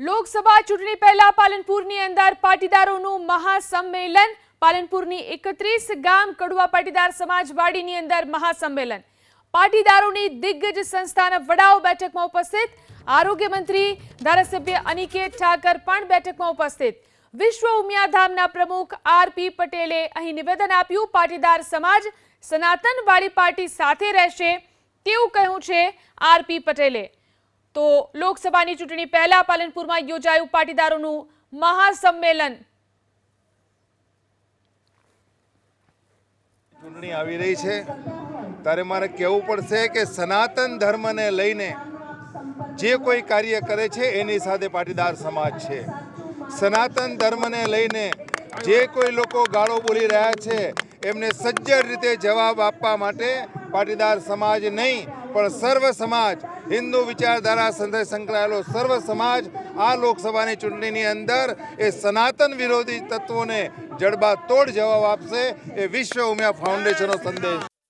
લોકસભા ચૂંટણી પહેલા પાલનપુરની અંદર પાટીદારોનું મહાસંમેલન. પાલનપુરની એકત્રીસ ગામ કડવા પાટીદાર સમાજવાડીની અંદર મહાસંમેલન. પાટીદારોની દિગ્ગજ સંસ્થાના વડાઓ બેઠકમાં ઉપસ્થિત. આરોગ્ય મંત્રી ધારાસભ્ય અનિકેત ઠાકર પણ બેઠકમાં ઉપસ્થિત. વિશ્વ ઉમિયાધામના પ્રમુખ આરપી પટેલે અહીં નિવેદન આપ્યું, પાટીદાર સમાજ સનાતનવાળી પાર્ટી સાથે રહેશે. તેવું કહ્યું છે આરપી પટેલે. તો લોકસભાની ચૂંટણી પહેલા પાલનપુરમાં યોજાયું પાટીદારોનું મહાસંમેલન. ચૂંટણી આવી રહી છે. ત્યારે મારે કહેવું પડશે કે સનાતન ધર્મને લઈને જે કોઈ કાર્ય કરે છે, એની સાથે પાટીદાર સમાજ છે. સનાતન ધર્મને લઈને જે કોઈ લોકો ગાળો બોલી રહ્યા છે, એમને સજ્જડ રીતે જવાબ આપવા માટે પાટીદાર સમાજ નહીં પણ સર્વ સમાજ હિન્દુ વિચારધારા સાથે સંકળાયેલો સર્વ સમાજ આ લોકસભાની ચૂંટણીની અંદર એ સનાતન વિરોધી તત્વોને જડબાતોડ જવાબ આપશે એ વિશ્વ ઉમિયા ફાઉન્ડેશનનો સંદેશ.